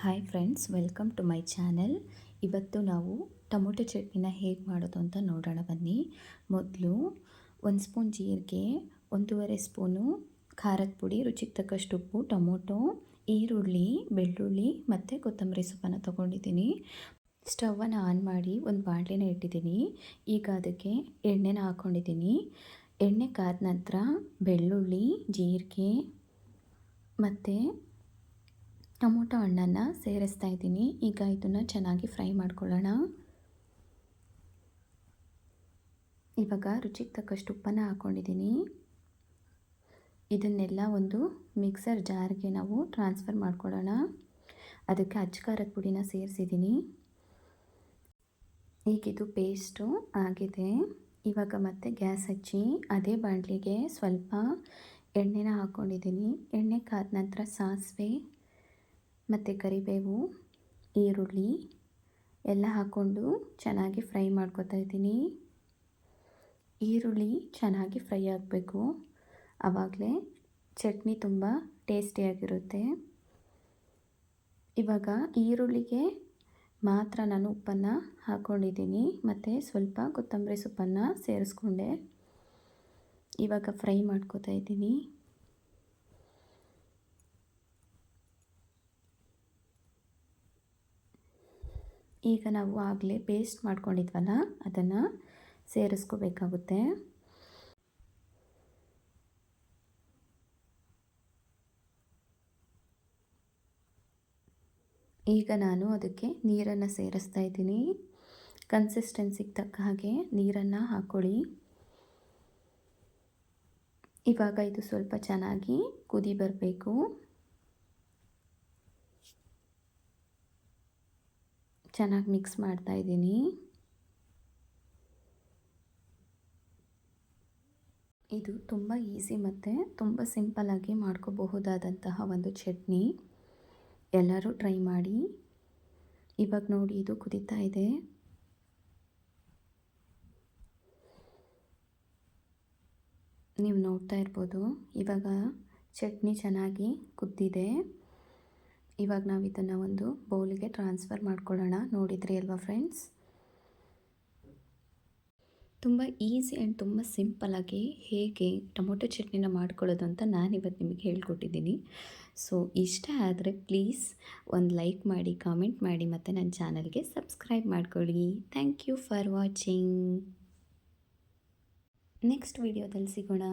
Hi friends welcome to my channel ಇವತ್ತು ನಾವು tomato ಚಟ್ನಿನ ಹೇಗೆ ಮಾಡೋದು ಅಂತ ನೋಡೋಣ ಬನ್ನಿ. ಮೊದಲು ಒಂದು ಸ್ಪೂನ್ ಜೀರಿಗೆ, ಒಂದೂವರೆ ಸ್ಪೂನು ಖಾರದ ಪುಡಿ, ರುಚಿಗೆ ತಕ್ಕಷ್ಟು ಉಪ್ಪು, ಟೊಮೊಟೊ, ಈರುಳ್ಳಿ, ಬೆಳ್ಳುಳ್ಳಿ ಮತ್ತು ಕೊತ್ತಂಬರಿ ಸೊಪ್ಪನ್ನು ತೊಗೊಂಡಿದ್ದೀನಿ. ಸ್ಟವನ್ನು ಆನ್ ಮಾಡಿ ಒಂದು ಬಾಣಲೆನ ಇಟ್ಟಿದ್ದೀನಿ. ಈಗ ಅದಕ್ಕೆ ಎಣ್ಣೆನ ಹಾಕ್ಕೊಂಡಿದ್ದೀನಿ ಎಣ್ಣೆ ಕಾದ ನಂತರ ಬೆಳ್ಳುಳ್ಳಿ, ಜೀರಿಗೆ ಮತ್ತು ಟೊಮೊಟೊ ಹಣ್ಣನ್ನು ಸೇರಿಸ್ತಾ ಇದ್ದೀನಿ. ಈಗ ಇದನ್ನು ಚೆನ್ನಾಗಿ ಫ್ರೈ ಮಾಡ್ಕೊಳ್ಳೋಣ. ಇವಾಗ ರುಚಿಗೆ ತಕ್ಕಷ್ಟು ಉಪ್ಪನ್ನು ಹಾಕ್ಕೊಂಡಿದ್ದೀನಿ ಇದನ್ನೆಲ್ಲ ಒಂದು ಮಿಕ್ಸರ್ ಜಾರ್ಗೆ ನಾವು ಟ್ರಾನ್ಸ್ಫರ್ ಮಾಡ್ಕೊಳ್ಳೋಣ. ಅದಕ್ಕೆ ಅಜ್ಜಕಾರದ ಪುಡಿನ ಸೇರಿಸಿದ್ದೀನಿ. ಈಗಿದು ಪೇಸ್ಟು ಆಗಿದೆ. ಇವಾಗ ಮತ್ತೆ ಗ್ಯಾಸ್ ಹಚ್ಚಿ ಅದೇ ಬಾಣಲಿಗೆ ಸ್ವಲ್ಪ ಎಣ್ಣೆನ ಹಾಕ್ಕೊಂಡಿದ್ದೀನಿ ಎಣ್ಣೆ ಕಾದ ನಂತರ ಸಾಸಿವೆ ಮತ್ತು ಕರಿಬೇವು, ಈರುಳ್ಳಿ ಎಲ್ಲ ಹಾಕ್ಕೊಂಡು ಚೆನ್ನಾಗಿ ಫ್ರೈ ಮಾಡ್ಕೊತಾ ಇದ್ದೀನಿ. ಈರುಳ್ಳಿ ಚೆನ್ನಾಗಿ ಫ್ರೈ ಆಗಬೇಕು. ಆವಾಗಲೇ ಚಟ್ನಿ ತುಂಬ ಟೇಸ್ಟಿಯಾಗಿರುತ್ತೆ ಇವಾಗ ಈರುಳ್ಳಿಗೆ ಮಾತ್ರ ನಾನು ಉಪ್ಪನ್ನು ಹಾಕ್ಕೊಂಡಿದ್ದೀನಿ ಮತ್ತು ಸ್ವಲ್ಪ ಕೊತ್ತಂಬರಿ ಸೊಪ್ಪನ್ನು ಸೇರಿಸ್ಕೊಂಡೆ. ಇವಾಗ ಫ್ರೈ ಮಾಡ್ಕೋತಾ ಇದ್ದೀನಿ. ಈಗ ನಾವು ಆಗಲೇ ಪೇಸ್ಟ್ ಮಾಡ್ಕೊಂಡಿದ್ವಲ್ಲ, ಅದನ್ನು ಸೇರಿಸ್ಕೋಬೇಕಾಗುತ್ತೆ. ಈಗ ನಾನು ಅದಕ್ಕೆ ನೀರನ್ನು ಸೇರಿಸ್ತಾ ಇದ್ದೀನಿ. ಕನ್ಸಿಸ್ಟೆನ್ಸಿಗೆ ತಕ್ಕ ಹಾಗೆ ನೀರನ್ನು ಹಾಕ್ಕೊಳ್ಳಿ ಇವಾಗ ಇದು ಸ್ವಲ್ಪ ಚೆನ್ನಾಗಿ ಕುದಿ ಬರಬೇಕು. ಚೆನ್ನಾಗಿ ಮಿಕ್ಸ್ ಮಾಡ್ತಾ ಇದ್ದೀನಿ. ಇದು ತುಂಬ ಈಸಿ ಮತ್ತು ತುಂಬ ಸಿಂಪಲ್ಲಾಗಿ ಮಾಡ್ಕೋಬಹುದಾದಂತಹ ಒಂದು ಚಟ್ನಿ. ಎಲ್ಲರೂ ಟ್ರೈ ಮಾಡಿ. ಇವಾಗ ನೋಡಿ ಇದು ಕುದೀತಾ ಇದೆ. ನೀವು ನೋಡ್ತಾ ಇರ್ಬೋದು. ಇವಾಗ ಚಟ್ನಿ ಚೆನ್ನಾಗಿ ಕುದ್ದಿದೆ. ಇವಾಗ ನಾವು ಇದನ್ನು ಒಂದು ಬೌಲಿಗೆ ಟ್ರಾನ್ಸ್ಫರ್ ಮಾಡ್ಕೊಳ್ಳೋಣ. ನೋಡಿದ್ರಿ ಅಲ್ವಾ ಫ್ರೆಂಡ್ಸ್ ತುಂಬ ಈಸಿ ಆ್ಯಂಡ್ ತುಂಬ ಸಿಂಪಲಾಗಿ ಹೇಗೆ ಟೊಮೊಟೊ ಚಟ್ನಿನ ಮಾಡ್ಕೊಳ್ಳೋದು ಅಂತ ನಾನು ಇವತ್ತು ನಿಮಗೆ ಹೇಳ್ಕೊಟ್ಟಿದ್ದೀನಿ. ಸೊ ಇಷ್ಟ ಆದರೆ ಪ್ಲೀಸ್ ಒಂದು ಲೈಕ್ ಮಾಡಿ ಕಾಮೆಂಟ್ ಮಾಡಿ ಮತ್ತು ನನ್ನ ಚಾನಲ್ಗೆ ಸಬ್ಸ್ಕ್ರೈಬ್ ಮಾಡ್ಕೊಳ್ಳಿ. Thank you for watching next ವಿಡಿಯೋದಲ್ಲಿ ಸಿಗೋಣ.